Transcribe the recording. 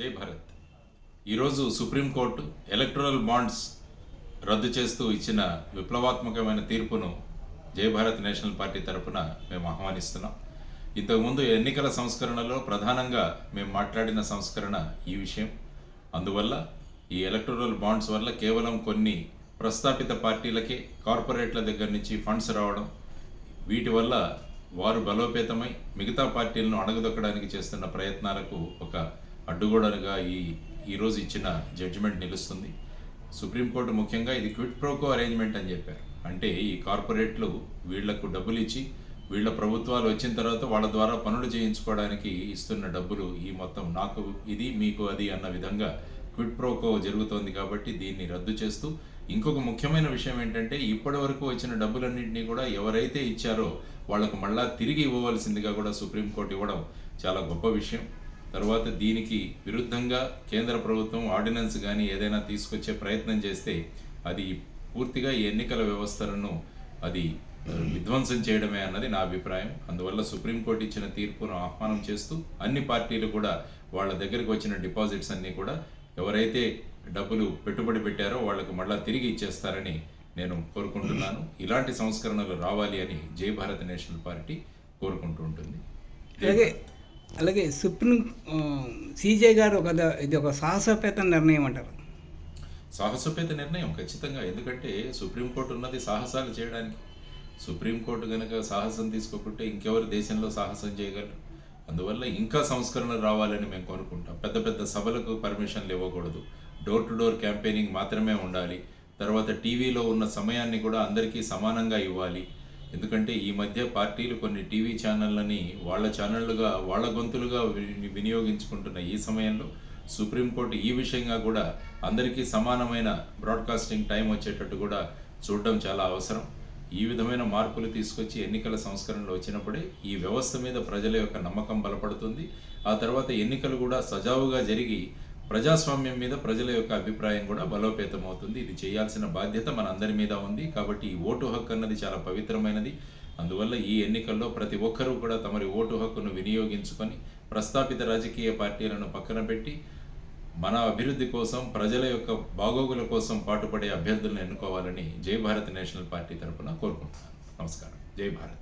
జై భారత్. ఈరోజు supreme court electoral bonds రద్దు చేస్తూ ఇచ్చిన విప్లవాత్మకమైన తీర్పును జై భారత్ నేషనల్ పార్టీ తరపున మేము ఆహ్వానిస్తున్నాం. ఇంతకుముందు ఎన్నికల సంస్కరణలో ప్రధానంగా మేము మాట్లాడిన సంస్కరణ ఈ విషయం. అందువల్ల ఈ ఎలక్ట్రల్ బాండ్స్ వల్ల కేవలం కొన్ని ప్రస్థాపిత పార్టీలకే కార్పొరేట్ల దగ్గర నుంచి ఫండ్స్ రావడం వీటి వల్ల వారు బలోపేతమై మిగతా పార్టీలను అణగదొక్కడానికి చేస్తున్న ప్రయత్నాలకు ఒక అడ్డుగోడలుగా ఈ ఈరోజు ఇచ్చిన జడ్జిమెంట్ నిలుస్తుంది. సుప్రీంకోర్టు ముఖ్యంగా ఇది క్విట్ ప్రోకో అరేంజ్మెంట్ అని చెప్పారు. అంటే ఈ కార్పొరేట్లు వీళ్ళకు డబ్బులు ఇచ్చి వీళ్ళ ప్రభుత్వాలు వచ్చిన తర్వాత వాళ్ళ ద్వారా పనులు చేయించుకోవడానికి ఇస్తున్న డబ్బులు ఈ మొత్తం నాకు ఇది మీకు అది అన్న విధంగా క్విట్ ప్రోకో జరుగుతోంది కాబట్టి దీన్ని రద్దు చేస్తూ ఇంకొక ముఖ్యమైన విషయం ఏంటంటే ఇప్పటి వరకు వచ్చిన డబ్బులన్నింటినీ కూడా ఎవరైతే ఇచ్చారో వాళ్ళకు మళ్ళా తిరిగి ఇవ్వవలసిందిగా కూడా సుప్రీంకోర్టు ఇవ్వడం చాలా గొప్ప విషయం. తర్వాత దీనికి విరుద్ధంగా కేంద్ర ప్రభుత్వం ఆర్డినెన్స్ కానీ ఏదైనా తీసుకొచ్చే ప్రయత్నం చేస్తే అది పూర్తిగా ఈ ఎన్నికల వ్యవస్థలను అది విధ్వంసం చేయడమే అన్నది నా అభిప్రాయం. అందువల్ల సుప్రీంకోర్టు ఇచ్చిన తీర్పును ఆహ్వానం చేస్తూ అన్ని పార్టీలు కూడా వాళ్ళ దగ్గరికి వచ్చిన డిపాజిట్స్ అన్నీ కూడా ఎవరైతే డబ్బులు పెట్టుబడి పెట్టారో వాళ్ళకు మళ్ళా తిరిగి ఇచ్చేస్తారని నేను కోరుకుంటున్నాను. ఇలాంటి సంస్కరణలు రావాలి అని జై భారత్ నేషనల్ పార్టీ కోరుకుంటూ ఉంటుంది. అలాగే సుప్రీం సీజే గారు ఒక ఇది ఒక సాహసోపేత నిర్ణయం అంటారు. సాహసోపేత నిర్ణయం ఖచ్చితంగా ఎందుకంటే సుప్రీంకోర్టు ఉన్నది సాహసాలు చేయడానికి. సుప్రీంకోర్టు కనుక సాహసం తీసుకోకుంటే ఇంకెవరు దేశంలో సాహసం చేయగలరు? అందువల్ల ఇంకా సంస్కరణలు రావాలని మేము కోరుకుంటాం. పెద్ద పెద్ద సభలకు పర్మిషన్లు ఇవ్వకూడదు. డోర్ టు డోర్ క్యాంపెయినింగ్ మాత్రమే ఉండాలి. తర్వాత టీవీలో ఉన్న సమయాన్ని కూడా అందరికీ సమానంగా ఇవ్వాలి. ఎందుకంటే ఈ మధ్య పార్టీలు కొన్ని టీవీ ఛానళ్ళని వాళ్ళ ఛానళ్ళుగా వాళ్ళ గొంతులుగా వినియోగించుకుంటున్న ఈ సమయంలో సుప్రీంకోర్టు ఈ విషయంగా కూడా అందరికీ సమానమైన బ్రాడ్కాస్టింగ్ టైం వచ్చేటట్టు కూడా చూడడం చాలా అవసరం. ఈ విధమైన మార్పులు తీసుకొచ్చి ఎన్నికల సంస్కరణలు వచ్చినప్పుడే ఈ వ్యవస్థ మీద ప్రజల యొక్క నమ్మకం బలపడుతుంది. ఆ తర్వాత ఎన్నికలు కూడా సజావుగా జరిగి ప్రజాస్వామ్యం మీద ప్రజల యొక్క అభిప్రాయం కూడా బలోపేతం అవుతుంది ఇది చేయాల్సిన బాధ్యత మన అందరి మీద ఉంది. కాబట్టి ఈ ఓటు హక్కు అన్నది చాలా పవిత్రమైనది. అందువల్ల ఈ ఎన్నికల్లో ప్రతి ఒక్కరూ కూడా తమరి ఓటు హక్కును వినియోగించుకొని ప్రస్థాపిత రాజకీయ పార్టీలను పక్కన పెట్టి మన అభివృద్ధి కోసం ప్రజల యొక్క బాగోగుల కోసం పాటుపడే అభ్యర్థులను ఎన్నుకోవాలని జై భారత్ నేషనల్ పార్టీ తరపున కోరుకుంటున్నాను. నమస్కారం. జై భారత్.